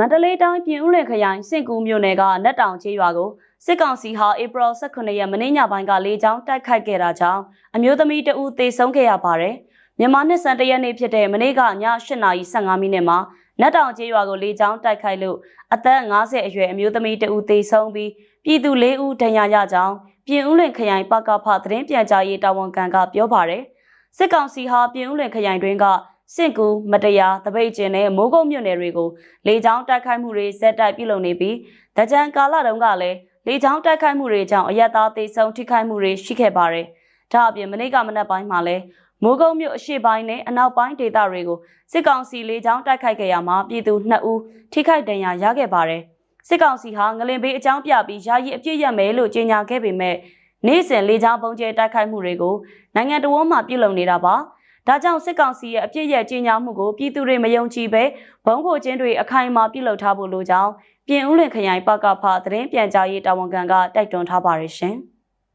မန္တလေးတိုင်းပြည်ဦးလွင်ခရိုင်စင်ကူမြို့နယ်ကနတ်တောင်ကျေးရွာကိုစစ်ကောင်စီဟာဧပြီ18ရက်မနေ့ညပိုင်းကလေကြောင်းတိုက်ခိုက်ခဲ့တာကြောင့်အမျိုးသမီးတဦးသေဆုံးခဲ့ရပါတယ်။မြန်မာနှစ်စံတရက်နေ့ဖြစ်တဲ့မနေ့ကည8:15မိနစ်မှာနတ်တောင်ကျေးရွာကိုလေကြောင်းတိုက်ခိုက်လို့အသက်50အရွယ်အမျိုးသမီးတဦးသေဆုံးပြီးပြည်သူ၄ဦးဒဏ်ရာရကြောင်းပြည်ဦးလွင်ခရိုင်ပကဖသတင်းပြန်ကြားရေးတာဝန်ခံကပြောပါတယ်။စစ်ကောင်စီဟာပြည်ဦးလွင်ခရိုင်တွင်းက စင့်ကူမတရားတပိတ်ကျင်နဲ့မိုးကုတ်မြို့နယ်တွေကိုလေကြောင်းတိုက်ခိုက်မှုတွေဇက်တိုက်ပြုလုပ်နေပြီးတကြံကာလတုန်းကလည်းလေကြောင်းတိုက်ခိုက်မှုတွေကြောင့်အရက်သားသေဆုံးထိခိုက်မှုတွေရှိခဲ့ပါတယ်။ဒါအပြင်မနေ့ကမနက်ပိုင်းမှာလည်းမိုးကုတ်မြို့အရှေ့ပိုင်းနဲ့အနောက်ပိုင်းဒေသတွေကိုစစ်ကောင်စီလေကြောင်းတိုက်ခိုက်ခဲ့ရမှာပြည်သူ2ဦးထိခိုက်ဒဏ်ရာရခဲ့ပါတယ်။စစ်ကောင်စီဟာငလင်ဘေးအကြောင်းပြပြီးယာယီအပြစ်ရမယ်လို့ကြေညာခဲ့ပေမဲ့နေ့စဉ်လေကြောင်းပုံကျဲတိုက်ခိုက်မှုတွေကိုနိုင်ငံတော်မှပြုလုပ်နေတာပါ။ ဒါကြောင့်စစ်ကောင်စီရဲ့အပြစ်ရဲ့ကြေညာမှုကိုပြည်သူတွေမယုံကြည်ပဲဘုံကိုချင်းတွေအခိုင်အမာပြုလုပ်ထားဖို့လိုကြောင်းပြင်ဦးလွင်ခရိုင်ပကဖသတင်းပြန်ကြားရေးတာဝန်ခံကတိုက်တွန်းထားပါတယ်ရှင်။